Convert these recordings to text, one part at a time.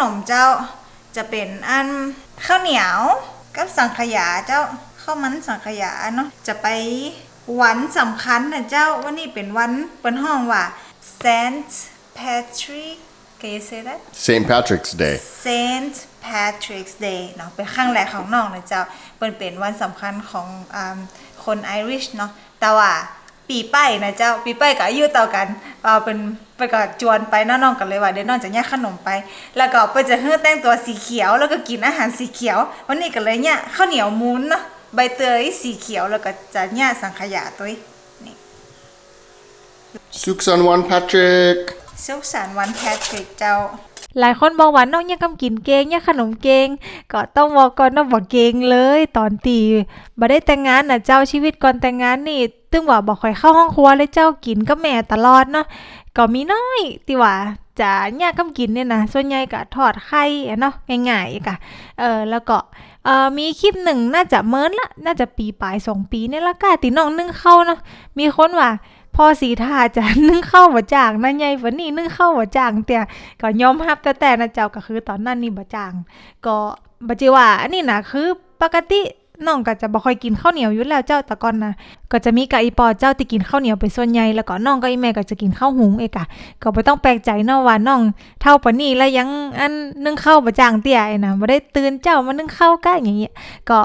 นมเจ้าจะเป็นอันข้าวเหนียวกับสังขยาเจ้าข้าวมันสังขยาเนาะจะไปวันสำคัญนะเจ้าวันนี้เป็นวันเปิ้นห้องว่า Saint Patrick Can you say that St. Patrick's Day. Saint Patrick's Day เนาะเป็นครั้งแรกของน้องนะเจ้าเปิ้นเป็นวันสำคัญของอ่าคนไอริชเนาะแต่ว่า ปีป้ายนะเจ้าปีป้ายกับอายุต่อกันเอาเป็นไปก็จวนไปเนาะน้องกันเลยว่าเดี๋ยวน้องจะแยกขนมไป แล้วก็ไปจะเฮือแต่งตัวสีเขียวแล้วก็กินอาหารสีเขียว วันนี้ก็เลยเนี่ยข้าวเหนียวมูนเนาะใบเตยสีเขียวแล้วก็จะเนี่ยสังขยาตัวนี่ Suksan Juan Patrick. สุขสันต์วันแพทริกเจ้าหลายคนบอกว่าน้องยังกำกินเก่งยังขนมเก่งก็ต้องบอกก่อนน้องบอกเก่งเลย ตอนตีบ่ได้แต่งงานน่ะเจ้าชีวิตก่อนแต่งงานนี่ ตึงว่าบ่ค่อยเข้าห้องครัวเลยเจ้ากินกับแม่ตลอดเนาะก็มีน้อยที่ว่าจะยากกำกินเนี่ยนะส่วนใหญ่ก็ทอดไข่เนาะง่ายๆกะเออแล้วก็เออมีคลิปหนึ่งน่าจะเมินละน่าจะปีปลายสองปีเนี่ยละกะตีน้องนึ่งเข้าเนาะมีคนว่าพอสีทาจะนึ่งเข้าวบ่จางนั่นใหญ่ฝันนี่นึ่งเข้าวบ่จางเตียก็ยอมรับแต่แต่นะเจ้าก็คือตอนนั้นนี่บ่จาง ก็บ่จิว่าอันนี้นะคือปกติ น้องก็จะบ่ค่อยกินข้าวเหนียวอยู่แล้วเจ้าแต่ก่อนนะก็จะมีกับอีปอเจ้าที่กินข้าวเหนียวเป็นส่วนใหญ่แล้วก็น้องก็อีแม่ก็จะกินข้าวหุงเอกะก็บ่ต้องแปลกใจเนาะว่าน้องเท่าปานนี้แล้วยังอันนึ่งข้าวบ่จางเตี้ยไอ้นะบ่ได้ตื่นเจ้ามานึ่งข้าวกะอย่างเงี้ยก็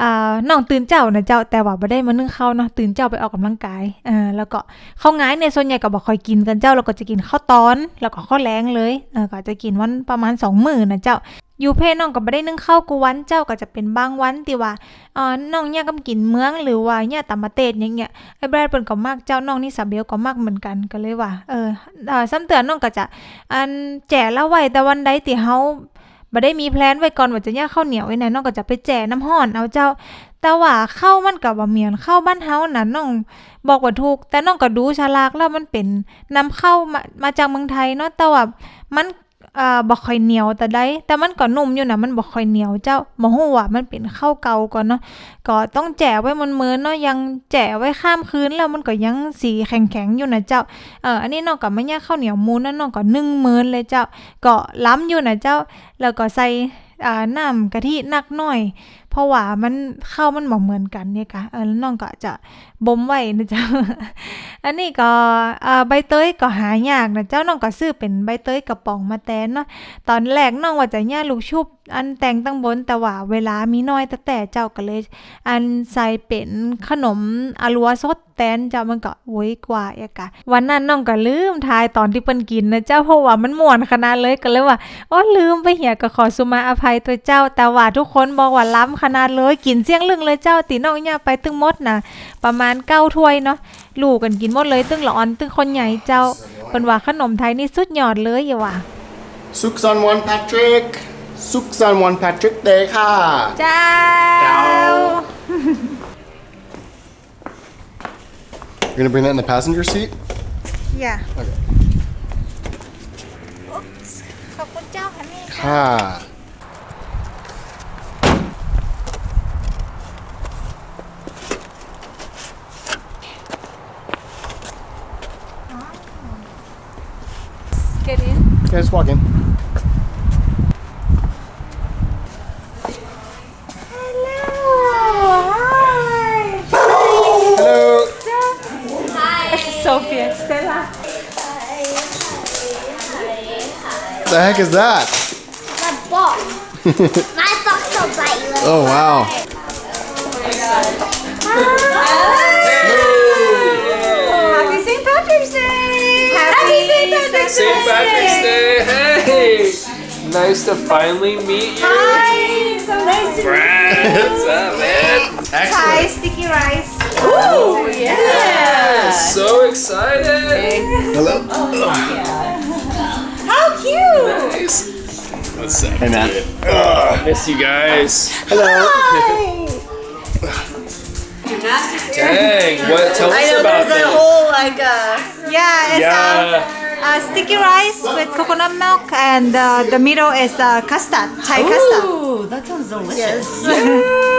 อ่าน้องตื่นเจ้านะเจ้าแต่ว่าบ่ได้มานึ่งข้าวเนาะตื่นเจ้าไปออกกำลังกายอ่าแล้วก็ข้าวงายเนี่ยส่วนใหญ่ก็บอกคอยกินกันเจ้าเราก็จะกินข้าวตอน แล้วก็ข้าวแรงเลยเออก็จะกินวันประมาณสองมื้อนะเจ้าอยู่เพน้องก็ไม่ได้นึ่งข้าวกูวันเจ้าก็จะเป็นบางวันที่ว่าเออน้องเนี่ยกำกินเมืองหรือว่าเนี่ยตามประเทศอย่างเงี้ยไอ้แบรดเปิ้นก็มากเจ้าน้องนี่สาเบลก็มากเหมือนกันก็เลยว่าเออซ้ำเตือนน้องก็จะอันแจกแล้วไว้แต่วันใดที่เฮา บ่ได้มีแพลนไว้ก่อนว่าจะเนี่ยข้าวเหนียวไว้ไหนน้องก็จะไปแจกน้ำห้อนเอาเจ้า แต่ว่าข้าวมันกับ่เหมือนข้าวบ้านเฮาน่ะน้องบอกว่าถูก แต่น้องก็ดูฉลากแล้วมันเป็นนำเข้ามามาจากเมืองไทยเนาะแต่ว่ามัน อ่าบ่ค่อยเหนียวแต่ได้ แต่มันก็นุ่มอยู่นะมันบ่ค่อยเหนียวเจ้าบ่ฮู้ว่ามันเป็นข้าวเก่าก่อนเนาะก็ต้องแจ่ไว้มันมื้อเนาะยังแจ่ไว้ข้ามคืนแล้วมันก็ยังสีแข็งๆอยู่นะเจ้าเอ่ออันนี้นอกก็ไม่ยากข้าวเหนียวมูนนั่นนอกก็นึ่งมื้อเลยเจ้าก็ล้ำอยู่นะเจ้า แล้วก็ใส่อ่าน้ำกะทินักหน่อย ราะว่ามันข้าวมันบ่เหมือนกันเนี่ยค่ะเออแล้วน้องก็จะบ่มไว้นะเจ้า อันนี้ก็อ่าใบเตยก็หายากนะเจ้าน้องก็ซื้อเป็นใบเตยกระป๋องมาแตนเนาะตอนแรกน้องว่าจะย่าลูกชุบ อันแต่งตั้งบนแต่ว่าเวลามีน้อยแต่แต่เจ้าก็เลย อันใส่เป็นขนมอลัวสด แตนเจ้ามันก็โวยกว่าเอกะวันนั้นน้องก็ลืมทายตอนที่เปิ้นกินนะเจ้าเพราะว่ามันม่วนขนาดเลยก็เลยว่าโอ้ลืมไปเหียก็ขอสุมาอภัยตัวเจ้า แต่ว่าทุกคนบอกว่าล้ำขนาดเลยกินเสียงลึงเลยเจ้าตีน้องย่าไปตึงมดนะประมาณเก้าถ้วยเนาะลูกกันกินหมดเลยตึงหลอนตึงคนใหญ่เจ้าเปิ้นว่าขนมไทยนี่สุดยอดเลยอย่าว่า Suksan Juan Patrick. Suksan Juan Patrick Day ค่ะ เจ้า gonna bring that in the passenger seat? อย่า Okay. ขอบคุณเจ้าค่ะแม่ ค่ะ Get in Okay, just walk in. Sophia Stella The heck is that? The box. My box will bite you. Oh wow. Happy St. Patrick's Day Happy St. Patrick's St. Patrick's Day. Hey, nice to finally meet you. Hi So nice to Brad, what's up, man? Hi Sticky Rice Ooh, yeah. So excited. Hello. How cute Nice. What's up? Hey man. Ugh, miss you guys. Hi Dang, what? Tell us I know about there's a whole like uh Yeah it's Yeah. uh, uh, sticky rice with coconut milk and uh, the middle is uh, custard Thai custard Ooh, that sounds delicious.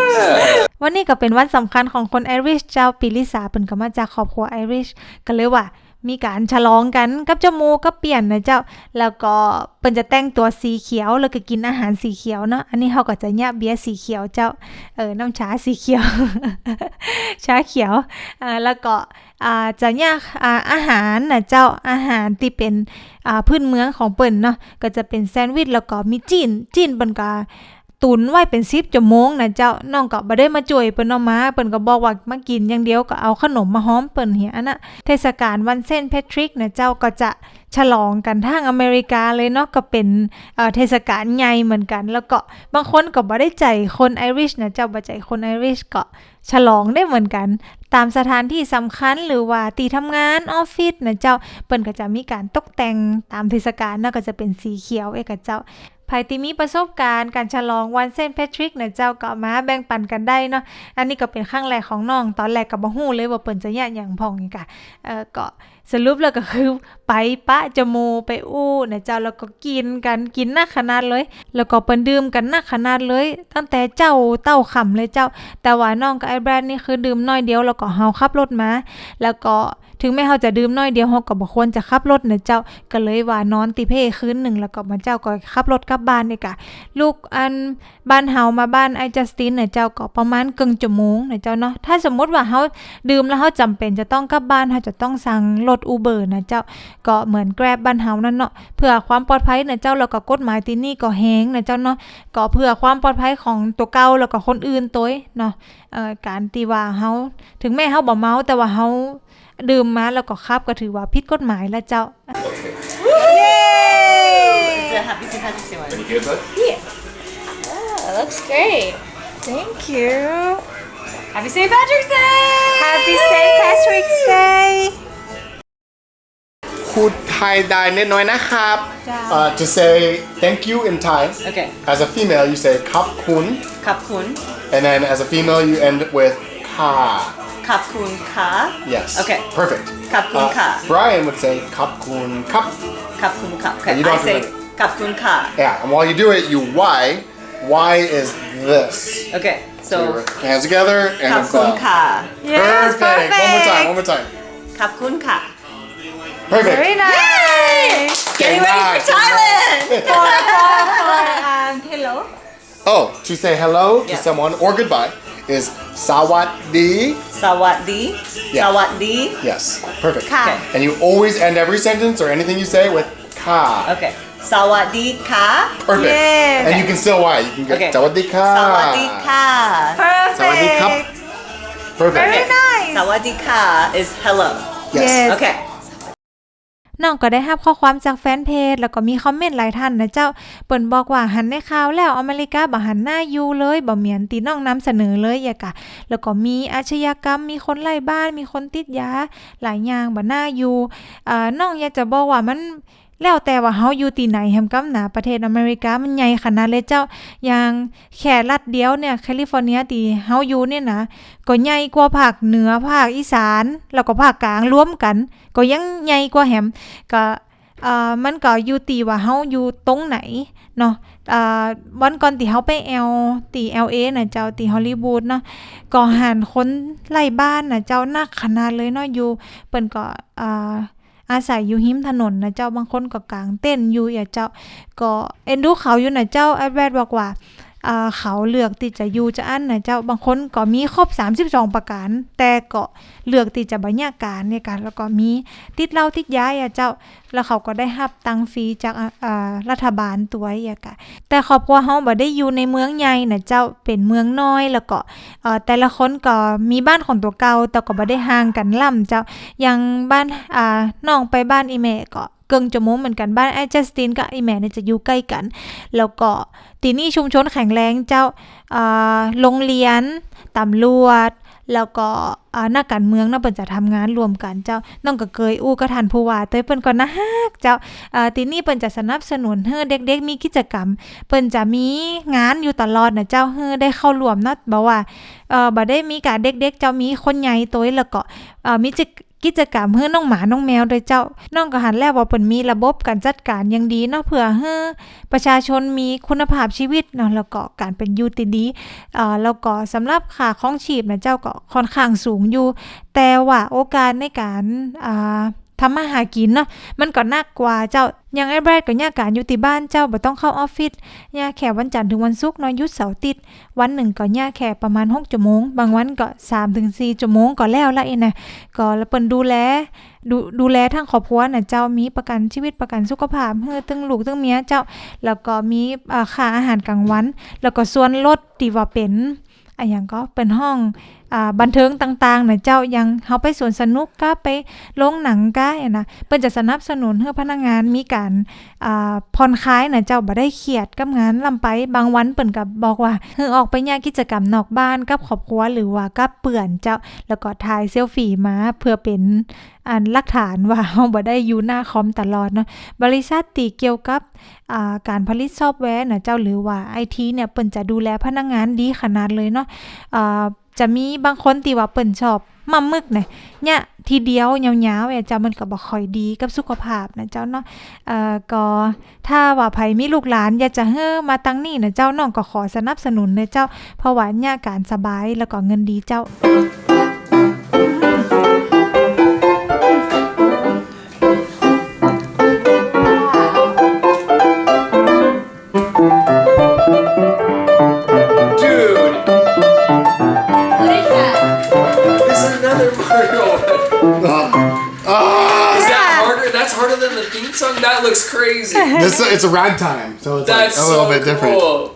วันนี้ก็เป็นวันสำคัญของคนไอริชเจ้าปีลิสาเป็นก็มาจากครอบครัวไอริชก็เลยว่ามีการฉลองกันกับเจ้ามูกับเปลี่ยนนะเจ้า แล้วก็เปิ้นจะแต่งตัวสีเขียวแล้วก็กินอาหารสีเขียวเนาะอันนี้เขาก็จะแยเบียร์สีเขียวเจ้าเออน้ำชาสีเขียว ชาเขียวอ่าแล้วก็อ่าจะแยอ่าอาหารนะเจ้าอาหารที่เป็นอ่าพื้นเมืองของเปิ้นเนาะก็จะเป็นแซนด์วิชแล้วก็มีจีนจีนเปิ้นก็ ตุนไว้เป็น10ชั่วโมงนะเจ้าน้องก็บ่ได้มาจ่วยเปิ้นเอามาเปิ้นก็บอกว่ามากินอย่างเดียวก็เอาขนมมาฮ้อมเปิ้นเหียน่ะเทศกาลวันเซนต์แพทริกนะเจ้าก็จะฉลองกันทางอเมริกาเลยเนาะก็เป็นเทศกาลใหญ่เหมือนกัน แล้วก็บางคนก็บ่ได้ใจคนไอริชนะเจ้าบ่ใจคนไอริชก็ฉลองได้เหมือนกัน ตามสถานที่สำคัญหรือว่าตีทำงานออฟฟิศนะเจ้าเปิ้นก็จะมีการตกแต่งตามเทศกาลเนาะก็จะเป็นสีเขียวเอกเจ้า ใครที่มีประสบการณ์การฉลองวันเซนแพทริกนะเจ้าก็มาแบ่งปันกันได้เนาะ อันนี้ก็เป็นครั้งแรกของน้อง ตอนแรกก็บ่ฮู้เลยว่าเปิ้นจะแยกหยังพองนี่กะเอ่อก็สรุปแล้วก็คือไปปะจมูไปอู้นะเจ้าแล้วก็กินกันกินหนักขนาดเลย แล้วก็เปิ้นดื่มกันหนักขนาดเลย ตั้งแต่เจ้าเต้าขำเลยเจ้า แต่ว่าน้องกับไอ้แบรนด์นี่คือดื่มน้อยเดียวแล้วก็เฮาขับรถมา แล้วก็ ถึงแม้เฮาจะดื่มน้อยเดียวเฮาก็บ่ควรจะขับรถนะเจ้า ก็เลยว่านอนติเพ่คืนหนึ่งแล้วก็มาเจ้าก็ขับรถกลับบ้านนี่กะ ลูกอันบ้านเฮามาบ้านไอจัสตินเนี่ยเจ้าก็ประมาณครึ่งชั่วโมงนะเจ้าเนาะ ถ้าสมมติว่าเฮาดื่มแล้วเฮาจำเป็นจะต้องกลับบ้านเฮาจะต้องสั่งรถอูเบอร์นะเจ้า ก็เหมือนแกร็บบ้านเฮานั่นเนาะ เพื่อความปลอดภัยนะเจ้าแล้วก็กฎหมายที่นี่ก็แฮงนะเจ้าเนาะ ก็เพื่อความปลอดภัยของตัวเก่าแล้วก็คนอื่นตัวเนาะการที่ว่าเฮาถึงแม้เฮาบ่เมาแต่ว่าเฮา ดื่มมาแล้วก็ขับก็ถือว่าผิดกฎหมายแล้วเจ้า It's a happy St. Patrick's Day one. You good, bud? That looks great. Thank you Happy St. Patrick's Day! Happy St. Patrick's Day พูดไทยได้นิดหน่อยนะครับ uh, to say thank you in Thai Okay. as a female you say ขอบคุณ Kap kun. and then as a female you end with ค่ะ Kapun ka? Yes. Okay. Perfect. Kapun uh, ka. Uh, Brian would say kapun kap. Kapun kap. Okay. You don't I say kapun ka. Yeah, and while you do it, you why. Why is this? Okay, so, so hands together and kapun ka. Yes, perfect. perfect. One more time. One more time. Kapun ka. Perfect. Very nice. Yay! Getting ready for Thailand. for, for, for um, hello. Oh, to say hello yeah. to someone or goodbye. Is สวัสดี Sawadi. Yeah. Sawadi. yes perfect ค่ะ Okay. and you always end every sentence or anything you say with ค่ะ Okay. Sawadi ka. perfect Yes. and you can still Y you can get Okay. สวัสดีค่ะ Sawadi ka. สวัสดีครับ perfect perfect very nice Sawadi ka is hello. yes Yes. Okay. น้องก็ได้รับข้อความจากแฟนเพจ แล้วก็มีคอมเมนต์หลายท่านนะเจ้า เปิ่นบอกว่าหันในข่าวแล้วอเมริกาบ่หันหน้ายูเลยบ่เหมียนตีน้องนำเสนอเลยอย่ากะ แล้วก็มีอาชญากรรม มีคนไล่บ้าน มีคนติดยา หลายอย่างบ่น่ายูอ่าน้องอยากจะบอกว่ามัน แล้วแต่ว่าเฮาอยู่ที่ไหนแฮมกำหนาประเทศอเมริกามันใหญ่ขนาดเลยเจ้า อย่างแค่รัฐเดียวเนี่ยแคลิฟอร์เนียที่เฮาอยู่เนี่ยนะก็ใหญ่กว่าภาคเหนือภาคอีสาน แล้วก็ภาคกลางรวมกัน ก็ยังใหญ่กว่าแหมก็เอ่อมันก็อยู่ตีว่าเฮาอยู่ตรงไหนเนาะอ่าวันก่อนที่เฮาไปแอลตี LA น่ะเจ้าตีฮอลลีวูดเนาะก็หันคนไล่บ้านน่ะเจ้านักขนาดเลยเนาะอยู่เปิ้นก็เอ่า อาศัยอยู่หิมถนนนะเจ้าบางคนก็กางเต้นอยู่อย่าเจ้าก็เอ็นดูเขาอยู่นะเจ้าแอดแวดบอกว่าอ่า เขาเลือกที่จะอยู่จะอันนะเจ้าบางคนก็มีครบ 32 ประการ แต่ก็เลือกที่จะบรรยากาศในการแล้วก็มีติดเหล้าติดย้ายอะเจ้า แล้วเขาก็ได้รับตังฟรีจากรัฐบาลตัวอย่ากะแต่ครอบครัวเฮาบ่ได้อยู่ในเมืองใหญ่นะเจ้าเป็นเมืองน้อยแล้วก็แต่ละคนก็มีบ้านของตัวเก่าแต่ก็บ่ได้ห่างกันล่ำเจ้าอย่างบ้านน้องไปบ้านอีแม่ก็ เกิงจะโมงเหมือนกันบ้านไอ้จัสตินกับไอีแม่เนี่ยจะอยู่ใกล้กัน แล้วก็ที่นี่ชุมชนแข็งแรงเจ้าโรงเรียนตำรวจแล้วก็นักการเมืองน่าเปิ่นจะทำงานรวมกันเจ้าน้องก็เคยอู้ก็ทันผู้ว่าเต้ยเปิ้นก็นนะฮักเจ้าอ่าที่นี่เปิ้นจะสนับสนุนให้เด็ก ๆ มีกิจกรรม เปิ้นจะมีงานอยู่ตลอดนะเจ้าให้ได้เข้ารวมเนาะบอกว่าเออบ่ได้มีการเด็ก ๆ เจ้ามีคนใหญ่ตัวแล้วก็มีกิจ กิจกรรมเพื่อน้องหมาน้องแมวโดยเจ้า น้องก็หันแล้วว่าเปิ้นมีระบบการจัดการอย่างดีเนาะเผื่อให้ประชาชนมีคุณภาพชีวิตเนาะแล้วก็การเป็นอยู่ที่ดีเอ่อแล้วก็สำหรับค่าของชีพนะเจ้าก็ค่อนข้างสูงอยู่ แต่ว่าโอกาสในการอ่า ทำมาหากินเนาะมันก็นักกว่าเจ้าอย่างไอ้แบรดก็ยาการอยู่ที่บ้านเจ้าบ่ต้องเข้าออฟฟิศยาแค่วันจันทร์ถึงวันศุกร์เนาะยุดเสาร์ติด วันหนึ่งก็ยาแค่ประมาณ6ชั่วโมง บางวันก็3ถึง4ชั่วโมงก็แล้วละเองนะก็แล้วเปิ้นดูแลดูดูแลทั้งครอบครัวน่ะเจ้ามีประกันชีวิตประกันสุขภาพเฮือตึงลูกตึงเมียเจ้า แล้วก็มีค่าอาหารกลางวัน แล้วก็ส่วนลดที่ว่าเป็น อะหยังก็เป็นห้องอ่าบันเทิงต่างๆน่ะเจ้ายังเฮาไปสวนสนุกก็ไปโรงหนังก็นะเปิ้นจะสนับสนุนให้พนักงานมีการอ่าผ่อนคลายน่ะเจ้าบ่ได้เครียดกับงานลำไปบางวันเปิ้นก็บอกว่าให้ออกไปยากิจกรรมนอกบ้านกับครอบครัวหรือว่ากับเปื่อนเจ้าแล้วก็ถ่ายเซลฟี่มาเพื่อเป็นอันหลักฐานว่าเฮาบ่ได้อยู่หน้าคอมตลอดเนาะ บริษัทตีเกี่ยวกับอ่าการผลิตซอฟต์แวร์น่ะเจ้าหรือว่า IT เนี่ยเปิ้นจะดูแลพนักงานดีขนาดเลยเนาะอ่าจะมีบางคนที่ว่าเปิ้นชอบมามึกเนี่ยเนี่ยทีเดียวยาวๆเนี่ยเจ้ามันก็บ่ค่อยดีกับสุขภาพนะเจ้าเนาะเอ่อก็ถ้าว่าไผมีลูกหลานอยากจะเฮ้อมาตั้งนี่นะเจ้าน้องก็ขอสนับสนุนเลยเจ้าเพราะว่าเนี่ยการสบายแล้วก็เงินดีเจ้า That's harder than the theme song? That looks crazy. This it's a ragtime, so it's That's like a little so bit different. cool.